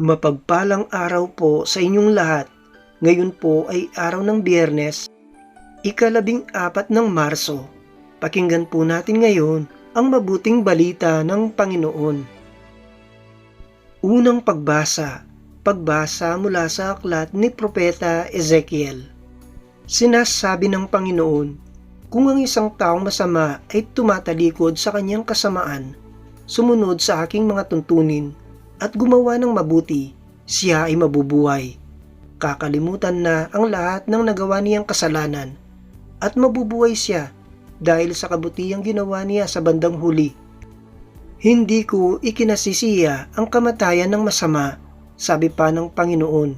Mapagpalang araw po sa inyong lahat. Ngayon po ay araw ng biyernes, ikalabing apat ng Marso. Pakinggan po natin ngayon ang mabuting balita ng Panginoon. Unang pagbasa, pagbasa mula sa aklat ni Propeta Ezekiel. Sinasabi ng Panginoon, kung ang isang taong masama ay tumatalikod sa kanyang kasamaan, sumunod sa aking mga tuntunin, at gumawa ng mabuti, siya ay mabubuhay. Kakalimutan na ang lahat ng nagawa niyang kasalanan at mabubuhay siya dahil sa kabutihang ginawa niya sa bandang huli. Hindi ko ikinasisiya ang kamatayan ng masama, sabi pa ng Panginoon.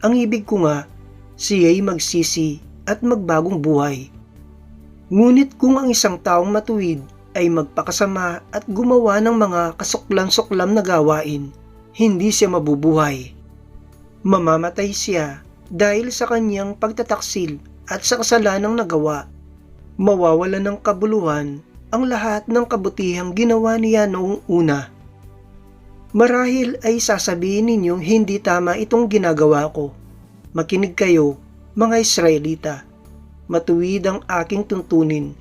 Ang ibig ko nga, siya'y magsisi at magbagong buhay. Ngunit kung ang isang taong matuwid ay magpakasama at gumawa ng mga kasuklam-suklam na gawain, hindi siya mabubuhay. Mamamatay siya dahil sa kanyang pagtataksil at sa kasalanang nagawa. Mawawala ng kabuluhan ang lahat ng kabutihang ginawa niya noong una. Marahil ay sasabihin ninyong hindi tama itong ginagawa ko. Makinig kayo, mga Israelita. Matuwid ang aking tuntunin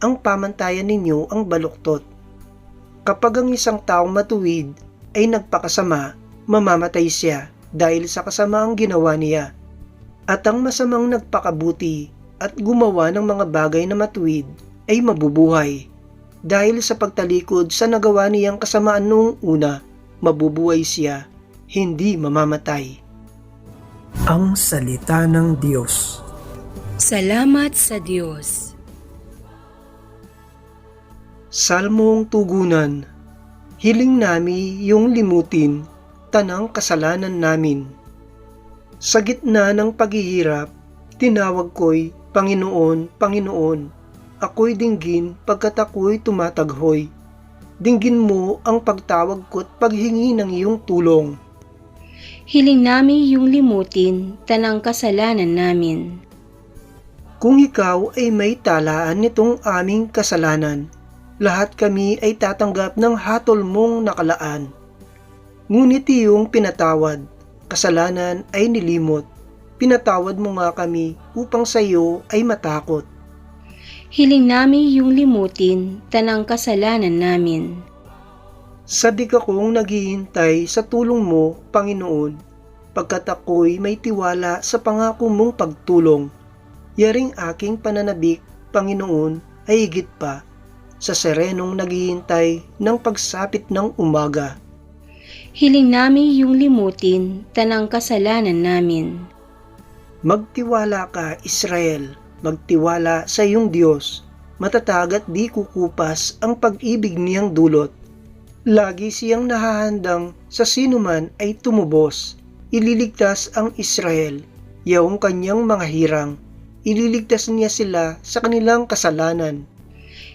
ang pamantayan ninyo ang baluktot. Kapag ang isang taong matuwid ay nagpakasama, mamamatay siya dahil sa kasamaang ginawa niya. At ang masamang nagpakabuti at gumawa ng mga bagay na matuwid ay mabubuhay. Dahil sa pagtalikod sa nagawa niyang kasamaan noong una, mabubuhay siya, hindi mamamatay. Ang Salita ng Diyos Salamat sa Diyos. Salmong Tugunan Hiling nami yung limutin, tanang kasalanan namin. Sa gitna ng paghihirap, tinawag ko'y Panginoon, Panginoon. Ako'y dinggin pagkat ako'y tumataghoy. Dinggin mo ang pagtawag ko't paghingi ng iyong tulong. Hiling namin yung limutin, tanang kasalanan namin. Kung ikaw ay may talaan nitong aming kasalanan, lahat kami ay tatanggap ng hatol mong nakalaan. Ngunit iyong pinatawad, kasalanan ay nilimot. Pinatawad mo nga kami upang sa iyo ay matakot. Hiling namin yung limutin, tanang kasalanan namin. Sadik akong naghihintay sa tulong mo, Panginoon, pagkat ako'y may tiwala sa pangako mong pagtulong. Yaring aking pananabik, Panginoon, ay higit pa sa serenong naghihintay ng pagsapit ng umaga. Hiling namin yung limutin, tanang kasalanan namin. Magtiwala ka, Israel, magtiwala sa iyong Diyos. Matatag at di kukupas ang pag-ibig niyang dulot. Lagi siyang nahahandang sa sinuman ay tumubos. Ililigtas ang Israel, yaong kanyang mga hirang. Ililigtas niya sila sa kanilang kasalanan.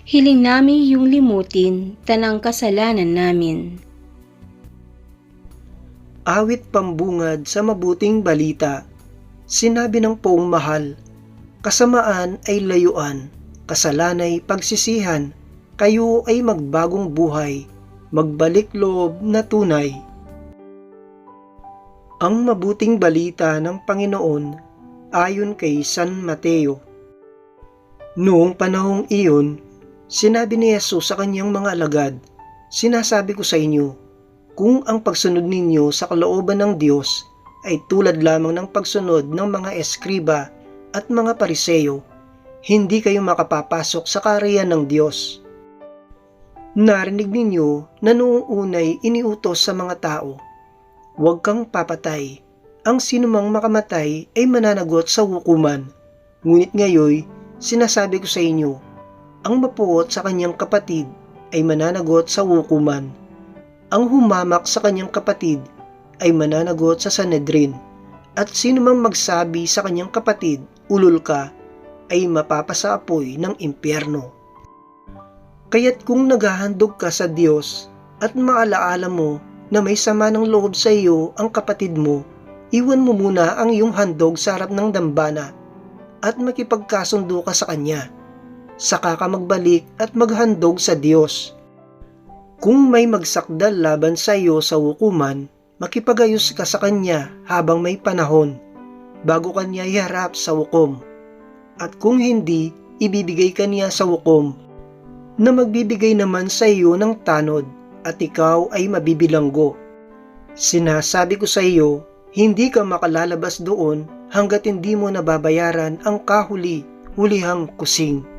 Hiling namin yung limutin, tanang kasalanan namin. Awit pambungad sa mabuting balita. Sinabi ng poong mahal, kasamaan ay layuan, kasalanay pagsisihan, kayo ay magbagong buhay, magbalik loob na tunay. Ang mabuting balita ng Panginoon ayon kay San Mateo. Noong panahong iyon, sinabi ni Yesus sa kanyang mga alagad, Sinasabi ko sa inyo, kung ang pagsunod ninyo sa kalooban ng Diyos ay tulad lamang ng pagsunod ng mga eskriba at mga pariseyo, hindi kayo makapapasok sa kariyan ng Diyos. Narinig ninyo na noong unay iniutos sa mga tao, huwag kang papatay. Ang sinumang makamatay ay mananagot sa hukuman. Ngunit ngayoy, sinasabi ko sa inyo, ang mapuot sa kanyang kapatid ay mananagot sa hukuman. Ang humamak sa kanyang kapatid ay mananagot sa Sanedrin. At sino mang magsabi sa kanyang kapatid, ulol ka, ay mapapasaapoy ng impyerno. Kaya't kung naghahandog ka sa Diyos at maalaala mo na may sama ng loob sa iyo ang kapatid mo, iwan mo muna ang iyong handog sa harap ng dambana at makipagkasundo ka sa Kanya. Saka ka magbalik at maghandog sa Diyos. Kung may magsakdal laban sa iyo sa hukuman, makipagayos ka sa kanya habang may panahon bago kanya iharap sa hukom. At kung hindi, ibibigay ka niya sa hukom na magbibigay naman sa iyo ng tanod at ikaw ay mabibilanggo. Sinasabi ko sa iyo, hindi ka makalalabas doon hanggat hindi mo nababayaran ang kahuli-hulihang kusing.